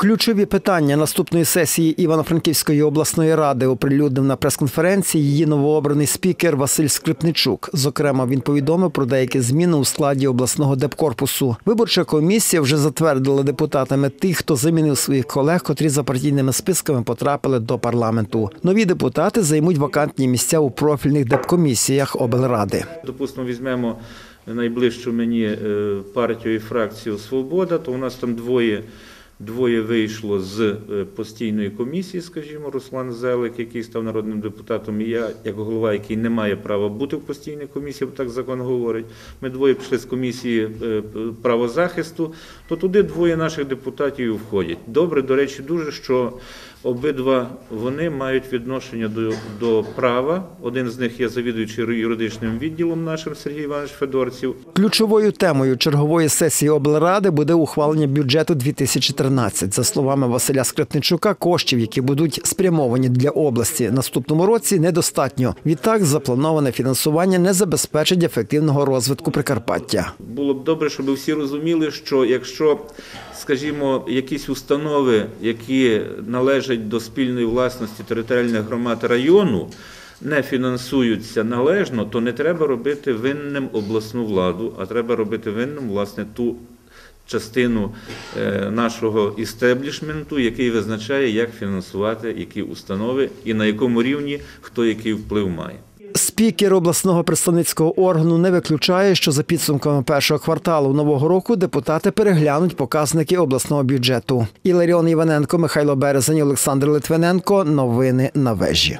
Ключові питання наступної сесії Івано-Франківської обласної ради оприлюднив на прес-конференції її новообраний спікер Василь Скрипничук. Зокрема, він повідомив про деякі зміни у складі обласного депкорпусу. Виборча комісія вже затвердила депутатами тих, хто замінив своїх колег, котрі за партійними списками потрапили до парламенту. Нові депутати займуть вакантні місця у профільних депкомісіях облради. Допустимо, візьмемо найближчу мені е, партію і фракцію Свобода, то у нас там двоє. Двоє вийшло з е, постійної комісії, скажімо, Руслан Зелик, який став народним депутатом, і я, як голова, який не має права бути в постійній комісії, бо так закон говорить. Ми двоє пішли з комісії е, правозахисту, то туди двоє наших депутатів входять. Добре, до речі, дуже, що обидва вони мають відношення до, до права. Один з них є завідуючий юридичним відділом нашим Сергій Іванович Федорців. Ключовою темою чергової сесії облради буде ухвалення бюджету 2013. За словами Василя Скрипничука, коштів, які будуть спрямовані для області наступному році, недостатньо. Відтак, заплановане фінансування не забезпечить ефективного розвитку Прикарпаття. Було б добре, щоб всі розуміли, що якщо, скажімо, якісь установи, які належать до спільної власності територіальних громад району, не фінансуються належно, то не треба робити винним обласну владу, а треба робити винним власне ту частину е, нашого істеблішменту, який визначає, як фінансувати які установи і на якому рівні хто який вплив має. Спікер обласного представницького органу не виключає, що за підсумками першого кварталу нового року депутати переглянуть показники обласного бюджету. Іларіон Іваненко, Михайло Березень, Олександр Литвиненко. Новини на вежі.